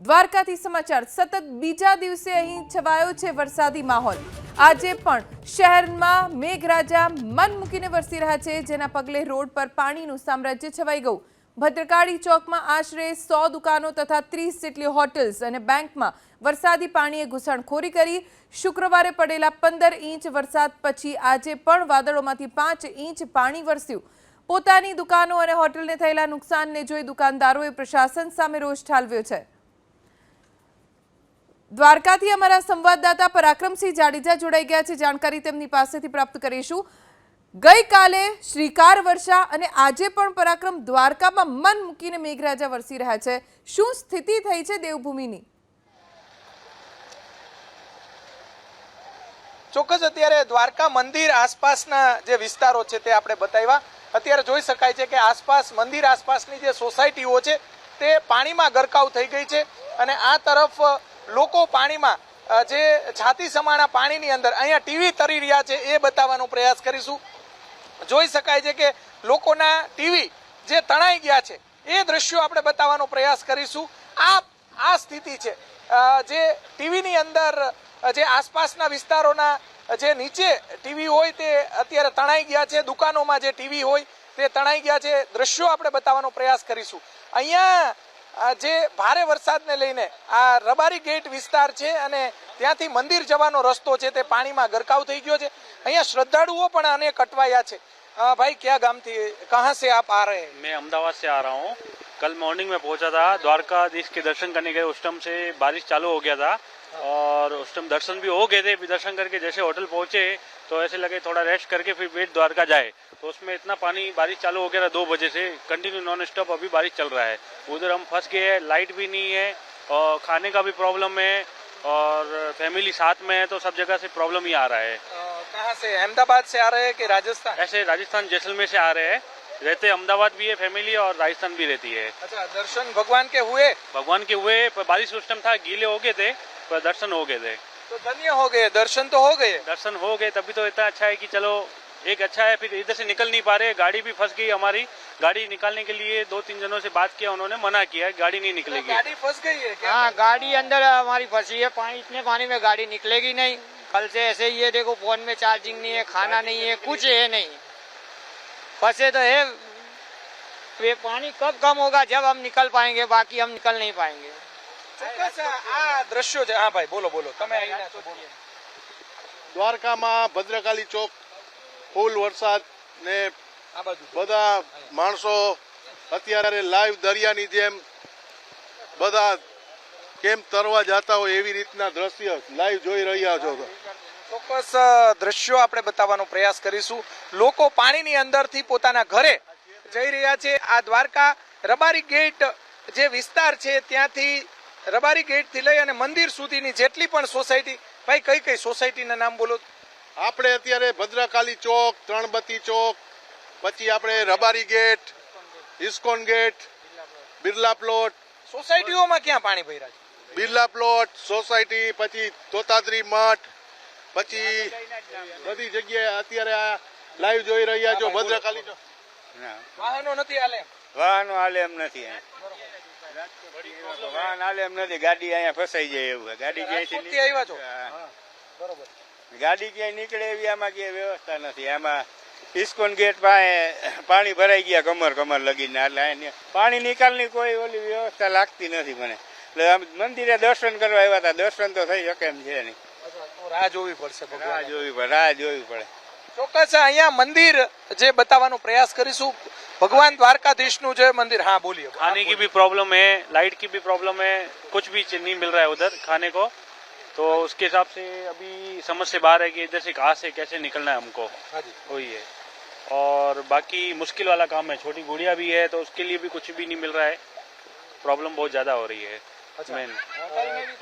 દ્વારકાથી સમાચાર. સતત બીજા દિવસે અહીં છવાયો છે વરસાદી માહોલ. આજે પણ શહેરમાં મેઘરાજા મન મૂકીને વરસી રહ્યા છે, જેના પગલે રોડ પર પાણીનું સામ્રાજ્ય છવાઈ ગયું. ભદ્રકાળી ચોકમાં આશરે સો દુકાનો તથા ત્રીસ જેટલી હોટલ્સ અને બેંકમાં વરસાદી પાણીએ ઘૂસણખોરી કરી. શુક્રવારે પડેલા પંદર ઇંચ વરસાદ પછી આજે પણ વાદળોમાંથી પાંચ ઇંચ પાણી વરસ્યું. પોતાની દુકાનો અને હોટલને થયેલા નુકસાનને જોઈ દુકાનદારોએ પ્રશાસન સામે રોષ ઠાલવ્યો છે. દ્વારકાથી અમારા સંવાદદાતા પરાક્રમસિંહ જાડેજા જોડાઈ ગયા છે. જાણકારી તેમની પાસેથી પ્રાપ્ત કરીશું. ગઈકાલે શ્રીકાર વર્ષા અને આજે પણ પરાક્રમ દ્વારકામાં મન મૂકીને મેઘરાજા વરસી રહ્યા છે. શું સ્થિતિ થઈ છે દેવભૂમિની? ચોક્કસ અત્યારે દ્વારકા મંદિર આસપાસના જે વિસ્તારો છે તે આપણે બતાવ્યા. અત્યારે જોઈ શકાય છે કે આસપાસ, મંદિર આસપાસની જે સોસાયટીઓ છે તે પાણીમાં ગરકાવ થઈ ગઈ છે અને આ તરફ લોકો પાણીમાં જે છાતી સમાણા પાણીની અંદર અહીંયા ટીવી તરી રહ્યા છે એ બતાવવાનો પ્રયાસ કરીશું. જોઈ શકાય છે કે લોકોના ટીવી જે તણાઈ ગયા છે એ દ્રશ્યો આપણે બતાવવાનો પ્રયાસ કરીશું. આ આ સ્થિતિ છે. જે ટીવીની અંદર જે આસપાસના વિસ્તારોના જે નીચે ટીવી હોય તે અત્યારે તણાઈ ગયા છે, દુકાનોમાં જે ટીવી હોય તે તણાઈ ગયા છે, દ્રશ્યો આપણે બતાવવાનો પ્રયાસ કરીશું. અહીંયા જે ભારે વરસાદને લઈને આ રબારી ગેટ વિસ્તાર છે અને ત્યાંથી મંદિર જવાનો રસ્તો છે તે પાણીમાં ગરકાવ થઈ ગયો છે અહીંયા શ્રદ્ધાળુઓ પણ અનેક અટવાયા છે અ, ભાઈ ક્યાં ગામથી કહાં से आप आ रहे हैं मैं अहमदाबाद से आ रहा हूँ कल मॉर्निंग में पहुंचा था द्वारकाधीश के दर्शन करने गए उस टाइम से बारिश चालू हो गया था और उस टाइम दर्शन भी हो गए थे फिर दर्शन करके जैसे होटल पहुंचे तो ऐसे लगे थोड़ा रेस्ट करके फिर बेट द्वारका जाए। तो उसमें इतना पानी बारिश चालू हो गया था दो बजे से। कंटिन्यू नॉन स्टॉप अभी बारिश चल रहा है। उधर हम फंस गए हैं लाइट भी नहीं है और खाने का भी प्रॉब्लम है और फैमिली साथ में है तो सब जगह से प्रॉब्लम ही आ रहा है। कहाँ से? अहमदाबाद से आ रहे हैं कि राजस्थान? ऐसे राजस्थान जैसलमेर से आ रहे हैं। रहते अहमदाबाद भी है फैमिली और राजस्थान भी रहती है। अच्छा दर्शन भगवान के हुए? भगवान के हुए पर बारिश उस टाइम था गीले हो गए थे पर दर्शन हो गए थे। तो धन्य हो गए दर्शन तो हो गए। दर्शन हो गए तभी तो इतना अच्छा है कि चलो एक अच्छा है फिर इधर से निकल नहीं पा रहे गाड़ी भी फंस गई हमारी। गाड़ी निकालने के लिए दो तीन जनों से बात किया उन्होंने मना किया गाड़ी नहीं निकलेगी। गाड़ी फंस गई है क्या? हाँ गाड़ी अंदर हमारी फंसी है पानी इतने पानी में गाड़ी निकलेगी नहीं। कल से ऐसे ही है देखो फ़ोन में चार्जिंग नहीं है खाना नहीं है कुछ है नहीं। फंसे तो है। ये पानी कब कम होगा जब हम निकल पाएँगे बाकी हम निकल नहीं पाएँगे। ચોક્કસ આ દ્રશ્યો છે. હા ભાઈ બોલો બોલો. તમે છો બોલો. દ્વારકામાં ભદ્રકાલી ચોક ફૂલ વરસાદ ને બધા માણસો અત્યારે લાઈવ દરિયાની જેમ બધા કેમ તરવા જતા હોય એવી રીતના દ્રશ્ય લાઈવ જોઈ રહ્યા છો ચોક્કસ દ્રશ્યો આપણે બતાવવાનો પ્રયાસ કરીશું. લોકો પાણીની અંદરથી પોતાના ઘરે જઈ રહ્યા છે. આ દ્વારકા રબારી ગેટ જે વિસ્તાર છે ત્યાંથી રબારી ગેટથી લઈ અને મંદિર સુધીની જેટલી પણ સોસાયટી ભાઈ કઈ કઈ સોસાયટીના નામ બોલો? આપણે અત્યારે ભદ્રકાલી ચોક ત્રણબત્તી ચોક પછી આપણે Rabari gate ISKCON gate Birla plot. સોસાયટીઓમાં ક્યાં પાણી ભર્યા છે? બિરલા પ્લોટ સોસાયટી પછી તોતાદ્રી મઠ પછી બધી જગ્યાએ અત્યારે આ લાઈવ જોઈ રહ્યા છો ભદ્રકાલી ચોક. વાહનો નથી હાલે વાહનો હાલે એમ નથી વાહન હાલે એમ નથી ગાડી અહીંયા ફસાઈ જાય એવું ગાડી ક્યાંયથી આવ્યા છો? બરોબર. ગાડી ક્યાંય નીકળે એવી આમાં ક્યાંય વ્યવસ્થા નથી. આમાં ઇસ્કોન ગેટ પાસે પાણી ભરાઈ ગયા કમર કમર લગીને. એટલે પાણી નિકાલની કોઈ ઓલી વ્યવસ્થા લાગતી નથી મને. એટલે આમ મંદિરે દર્શન કરવા આવ્યા હતા. દર્શન તો થઈ શકે એમ છે નહીં. રાહ જોવી પડશે રાહ જોવી પડે રાહ જોવી પડે. ચોક્કસ અહીંયા મંદિર જે બતાવવાનો પ્રયાસ કરીશું. भगवान द्वारकाधीश नु जो मंदिर हाँ बोलिए खाने की भी प्रॉब्लम है लाइट की भी प्रॉब्लम है कुछ भी नहीं मिल रहा है उधर खाने को। तो उसके हिसाब से अभी समझ से बाहर है कि इधर से कहा से कैसे निकलना है हमको। हाँ वही है। और बाकी मुश्किल वाला काम है छोटी गुड़िया भी है तो उसके लिए भी कुछ भी नहीं मिल रहा है। प्रॉब्लम बहुत ज़्यादा हो रही है। अच्छा। मेन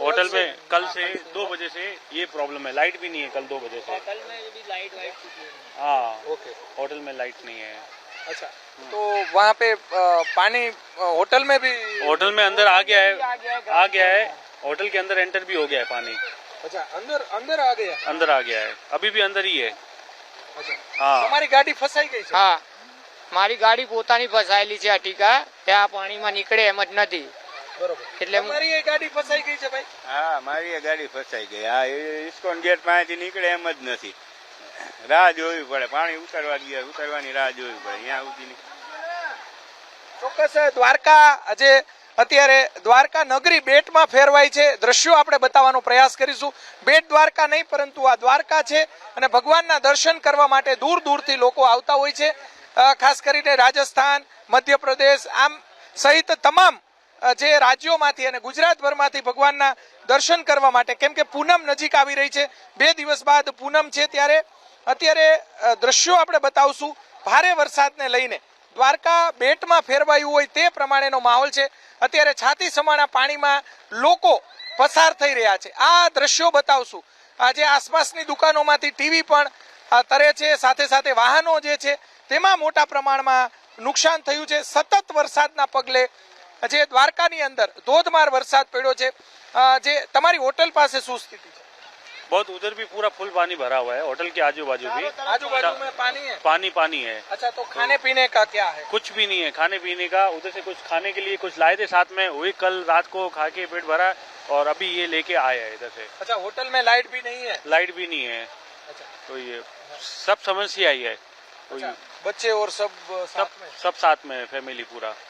होटल में हाँ, कल से दो बजे से ये प्रॉब्लम है। लाइट भी नहीं है कल दो बजे से। हाँ, हाँ। होटल में लाइट नहीं है। अच्छा तो वहाँ पे अ, पानी अ, होटल में भी होटल में अंदर आ गया है आ गया है होटल के अंदर एंटर भी हो गया है पानी अच्छा अंदर अंदर आ गया अंदर आ गया है अभी भी अंदर ही है अच्छा हाँ તમારી ગાડી ફસાઈ ગઈ છે હા મારી ગાડી પોતાની ફસાયેલી છે અટીકા ત્યાં પાણીમાં નીકળે એમ જ નથી બરોબર એટલે હું- તમારી એ ગાડી ફસાઈ ગઈ છે ભાઈ હા મારી એ ગાડી ફસાઈ ગઈ હા એ ઇસ્કોન ગેટ પાસેથી નીકળે એમ જ નથી રાહ જોવી પડે. પાણી ઉતારવા ગયા ઉતારવાની રાહ જોવી પડે. અહીંયા સુધી ચોક્કસ, દ્વારકા આજે અત્યારે દ્વારકા નગરી બેટમાં ફેરવાય છે. દ્રશ્યો આપણે બતાવવાનો પ્રયાસ કરીશું. બેટ દ્વારકા નહીં, પરંતુ આ દ્વારકા છે અને ભગવાનના દર્શન કરવા માટે દૂર દૂરથી લોકો આવતા હોય છે. ખાસ કરીને રાજસ્થાન, મધ્યપ્રદેશ, આમ સહિત તમામ જે રાજ્યોમાંથી અને ગુજરાતભરમાંથી ભગવાનના દર્શન કરવા માટે, કેમ કે પૂનમ નજીક આવી રહી છે. બે દિવસ બાદ પૂનમ છે ત્યારે. અત્યારે દ્રશ્યો આપણે બતાવશું ભારે વરસાદને લઈને. દ્વારકા બેટમાં ફેરવાયું હોય તે પ્રમાણેનો માહોલ છે. અત્યારે છાતી સમાણા પાણીમાં લોકો પસાર થઈ રહ્યા છે. આ દ્રશ્યો બતાવશું. આજે આસપાસની દુકાનોમાંથી ટીવી પણ તરે છે. સાથે સાથે વાહનો જે છે, તેમાં મોટા પ્રમાણમાં નુકસાન થયું છે. સતત વરસાદના પગલે જે દ્વારકાની અંદર ધોધમાર વરસાદ પડ્યો છે અ, જે તમારી હોટલ પાસે શું સ્થિતિ છે बहुत उधर भी पूरा फुल पानी भरा हुआ है होटल के आजू बाजू भी આજુબાજુ में पानी है पानी पानी है अच्छा तो खाने पीने का क्या है कुछ भी नहीं है खाने पीने का उधर से कुछ खाने के लिए कुछ लाए थे साथ में वही कल रात को खा के पेट भरा और अभी ये लेके आए हैं इधर से अच्छा होटल में लाइट भी नहीं है लाइट भी नहीं है अच्छा तो ये सब समस्या ही है तो अच्छा, ये बच्चे और सब अ, सब साथ में सब साथ में है फैमिली पूरा तो ये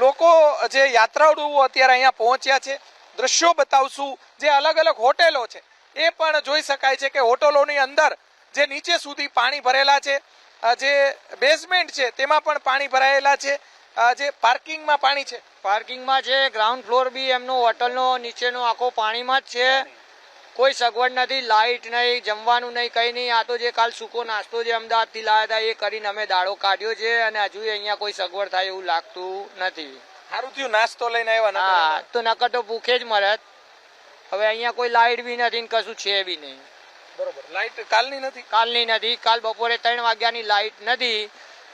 લોકો જે યાત્રાળુઓ અત્યારે અહીંયા પહોંચ્યા છે, દ્રશ્યો બતાવશું, જે અલગ અલગ હોટેલો છે, એ પણ જોઈ શકાય છે કે હોટલોની અંદર જે નીચે સુધી પાણી ભરેલા છે જે બેઝમેન્ટ છે, તેમાં પણ પાણી ભરાયેલા છે જે પાર્કિંગમાં પાણી છે. પાર્કિંગમાં છે ગ્રાઉન્ડ ફ્લોર બી એમનો હોટલનો નીચેનો આખો પાણીમાં જ છે. કોઈ સગવડ નથી લાઇટ નહીં જમવાનું નહીં કંઈ નહીં. આ તો જે કાલ સૂકો નાસ્તો જે અમદાવાદથી લાવ્યા હતા એ કરીને અમે દાડો કાઢ્યો છે અને હજુ અહીંયા કોઈ સગવડ થાય એવું લાગતું નથી. સારું થયું નાસ્તો લઈને આવ્યા હા તો નકર તો ભૂખે જ મરત હવે અહીંયા કોઈ લાઇટ બી નથી ને કશું છે બી નહીં. બરોબર. લાઇટ કાલની નથી? કાલની નથી. કાલ બપોરે ત્રણ વાગ્યાની લાઇટ નથી.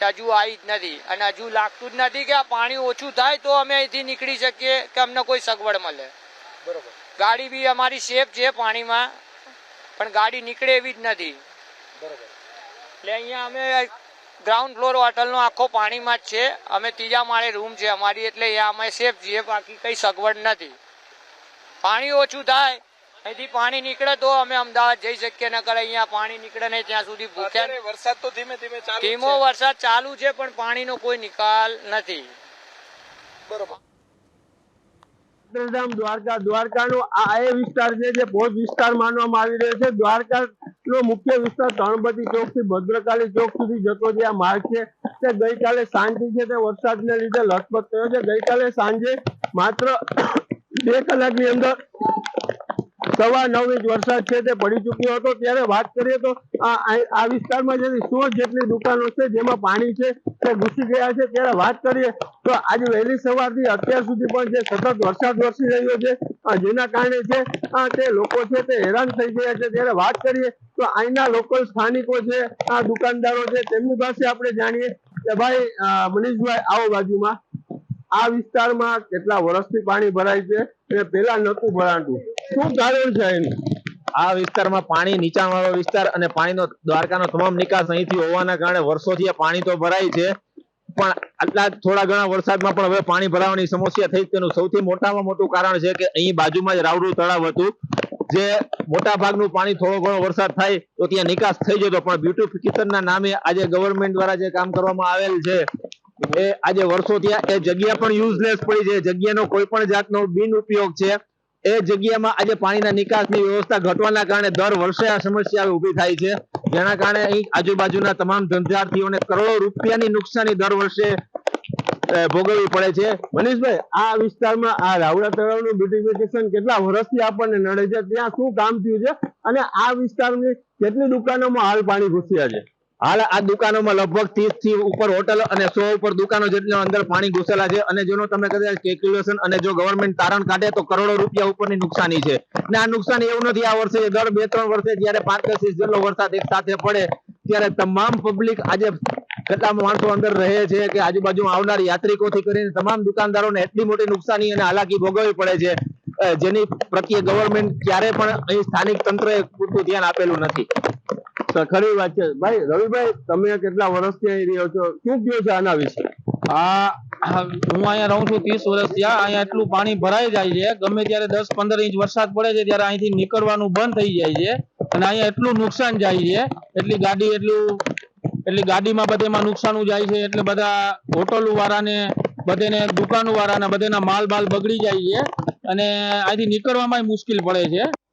હજુ આવી જ નથી. અને હજુ લાગતું જ નથી કે આ પાણી ઓછું થાય તો અમે અહીંથી નીકળી શકીએ કે અમને કોઈ સગવડ મળે. બરોબર. ગાડી બી અમારી સેફ છે પાણીમાં પણ ગાડી નીકળે એવી જ નથી. એટલે અહીંયા અમે ગ્રાઉન્ડ ફ્લોર હોટલનો આખો પાણીમાં જ છે. અમે ત્રીજા માળે રૂમ છે અમારી એટલે અમે સેફ છીએ બાકી કઈ સગવડ નથી. પાણી ઓછું થાય અહીંથી પાણી નીકળે તો અમે અમદાવાદ જઈ શકીએ નકર અહીંયા પાણી નીકળે નહીં ત્યાં સુધી ભૂખ્યા વરસાદ તો ધીમે ધીમે ધીમો વરસાદ ચાલુ છે પણ પાણીનો કોઈ નિકાલ નથી. બરોબર. અક્ષરધામ દ્વારકા, દ્વારકાનો આ એ વિસ્તાર છે જે ભોજ વિસ્તાર માનવામાં આવી રહ્યો છે. દ્વારકા નો મુખ્ય વિસ્તાર ત્રણબતી ચોકથી ભદ્રકાલી ચોક સુધી જતો જે આ માર્ગ છે તે ગઈકાલે સાંજે છે તે વરસાદને લીધે લથપથ થયો છે. ગઈકાલે સાંજે માત્ર બે કલાકની અંદર સવા નવ ઇંચ વરસાદ છે તે પડી ચુક્યો હતો. ત્યારે વાત કરીએ તો આ વિસ્તારમાં જેવી સો જેટલી દુકાનો છે, જેમાં પાણી છે, તે ઘૂસી ગયા છે. ત્યારે વાત કરીએ તો આજે વહેલી સવારથી અત્યાર સુધી પણ જે સતત વરસાદ વરસી રહ્યો છે જેના કારણે છે તે લોકો છે તે હેરાન થઈ ગયા છે. ત્યારે વાત કરીએ તો અહીંના લોકલ સ્થાનિકો છે, આ દુકાનદારો છે, તેમની પાસે આપણે જાણીએ કે ભાઈ મનીષભાઈ, આવો બાજુમાં. આ વિસ્તારમાં કેટલા વર્ષથી પાણી ભરાય છે? અને પેલા નતું ભરાતું. શું કારણ છે આ વિસ્તારમાં પાણી, નીચાણવાળો વિસ્તાર અને પાણીનો દ્વારકાનો તમામ નિકાસ અહીંથી હોવાના કારણે વર્ષોથી પાણી તો ભરાય છે. પણ આટલા થોડા ઘણા વરસાદમાં પણ હવે પાણી ભરાવાની સમસ્યા થઈ તેનું સૌથી મોટામાં મોટું કારણ છે કે અહીં બાજુમાં જ રાવડું તળાવ હતું. જે મોટા ભાગનું પાણી થોડો ઘણો વરસાદ થાય તો ત્યાં નિકાસ થઈ જતો, પણ બ્યુટિફિકેશનના નામે આજે ગવર્મેન્ટ દ્વારા જે કામ કરવામાં આવેલ છે, એ આજે વર્ષો ત્યાં એ જગ્યા પણ યુઝલેસ પડી છે. જગ્યાનો કોઈ પણ જાતનો બિન ઉપયોગ છે. એ જગ્યામાં આજે પાણીના નિકાસની વ્યવસ્થા ઘટવાના કારણે દર વર્ષે આ સમસ્યા ઊભી થાય છે. જેના કારણે અહીં આજુબાજુના તમામ ધંધાર્થીઓને કરોડો રૂપિયાની નુકસાની દર વર્ષે ભોગવવી પડે છે. મનીષભાઈ, આ વિસ્તારમાં આ રાવડા તળાવનું બ્યુટિફિકેશન કેટલા વર્ષથી આપણને નડે છે? ત્યાં શું કામ થયું છે? અને આ વિસ્તારની કેટલી દુકાનોમાં હાલ પાણી ઘૂસ્યા છે? હાલ આ દુકાનોમાં લગભગ ત્રીસથી ઉપર હોટલ અને સો ઉપર દુકાનો જેટલા અંદર પાણી ઘૂસેલા છે અને જેનો તમે કેલ્ક્યુલેશન અને જો ગવર્મેન્ટ તારણ કાઢે તો કરોડો રૂપિયા ઉપરની નુકસાની છે. અને આ નુકસાન એવું નથી આ વર્ષે, દર બે ત્રણ વર્ષે જયારે પાંચ દસ ઇંચ જેટલો વરસાદ એક સાથે પડે, ત્યારે તમામ પબ્લિક આજે કેટલા માણસો અંદર રહે છે કે આજુબાજુ આવનાર યાત્રિકોથી કરીને તમામ દુકાનદારોને એટલી મોટી નુકસાની અને હાલાકી ભોગવવી પડે છે જેની પ્રત્યે ગવર્મેન્ટ ક્યારે પણ અહીં સ્થાનિક તંત્રએ પૂરતું ધ્યાન આપેલું નથી. ખરી વાત છે. ભાઈ, રવિભાઈ, તમે કેટલા વર્ષથી અહીં રહ્યો છો? શું કયો છે આના વિશે? આ હું અહીંયા રહું છું ત્રીસ વર્ષ ત્યાં અહીંયા એટલું પાણી ભરાઈ જાય છે. ગમે ત્યારે દસ પંદર ઇંચ વરસાદ પડે છે, ત્યારે અહીંથી નીકળવાનું બંધ થઈ જાય છે. અને અહીંયા એટલું નુકસાન જાય છે. એટલી ગાડી, એટલું, એટલી ગાડીમાં બધેમાં નુકસાન જાય છે. એટલે બધા હોટલો વાળાને બધેને દુકાનો વાળાને બધેના માલ બાલ બગડી જાય છે. અને અહીંથી નીકળવામાં મુશ્કેલ પડે છે.